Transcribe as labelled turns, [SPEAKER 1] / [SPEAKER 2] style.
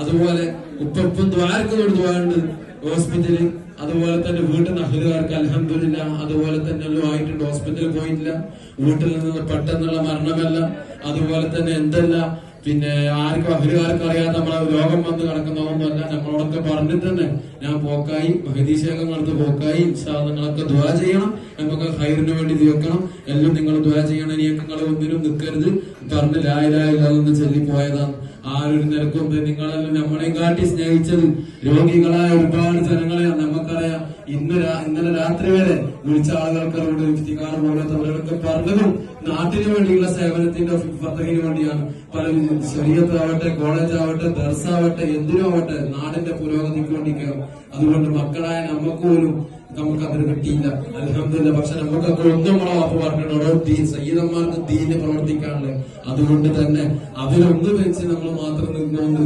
[SPEAKER 1] അതുപോലെ ഉപ്പും ദ്വാരക്കോട് ദ്വാരുണ്ട് ഹോസ്പിറ്റലിൽ. അതുപോലെ തന്നെ വീട്ടിൽ നിന്ന് അഹ്ലുകാർക്ക് അലഹമില്ല അതുപോലെ തന്നെ എല്ലാം ആയിട്ടുണ്ട് ഹോസ്പിറ്റലിൽ പോയിട്ടില്ല. വീട്ടിൽ നിന്ന് പെട്ടെന്നുള്ള മരണമല്ല. അതുപോലെ തന്നെ എന്തല്ല പിന്നെ ആർക്കും അഹലുകാർക്ക് അറിയാതെ നമ്മളെ രോഗം വന്ന് കിടക്കുന്നതൊന്നുമല്ല നമ്മളോടൊക്കെ പറഞ്ഞിട്ട് തന്നെ ഞാൻ പോക്കായി മഹദീശേഖങ്ങൾക്ക് പോക്കായി ഇൻഷാ നിങ്ങളൊക്കെ ദ്വാ ചെയ്യണം നമുക്ക് ഹൈറിന് വേണ്ടി തീർക്കണം എല്ലാം നിങ്ങൾ ദ്വാ ചെയ്യണം ഇനി നിങ്ങൾ ഒന്നിനും നിൽക്കരുത്. പറഞ്ഞ് ലായിലായില്ലാന്ന് ചൊല്ലി പോയതാണ്. ആരൊരു നിരക്കും നിങ്ങളെല്ലാം നമ്മളെയും കാട്ടി സ്നേഹിച്ചത് രോഗികളായ ഒരുപാട് ജനങ്ങളെയാണ്. നമുക്കറിയാം ഇന്ന് ഇന്നലെ രാത്രി വരെ വിളിച്ച ആളുകൾക്ക് അവിടെ ഇഫ്തിഖാർ പോലത്തവരൊക്കെ പറഞ്ഞതും നാട്ടിന് വേണ്ടിയുള്ള സേവനത്തിന്റെ ഫത്തഹിന് വേണ്ടിയാണ്. പല ശരീരത്താവട്ടെ കോളേജ് ആവട്ടെ ദർസ് ആവട്ടെ എന്തിനും ആവട്ടെ നാടിന്റെ പുരോഗതിക്ക് വേണ്ടി കയറും അതുകൊണ്ട് മക്കളായ നമുക്ക് പോലും നമുക്ക് അതിന് കിട്ടിയില്ല. അലഹമില്ല പക്ഷെ നമുക്കൊക്കെ ഒന്നും നമ്മളെ പറഞ്ഞിട്ടുണ്ട് പറഞ്ഞിട്ടുണ്ടോ? ദീൻ സയ്യിദന്മാർക്ക് ദീന് പ്രവർത്തിക്കാനുള്ളത്. അതുകൊണ്ട് തന്നെ അതിലൊന്ന് വെച്ച് നമ്മൾ മാത്രം നിന്നുകൊണ്ട്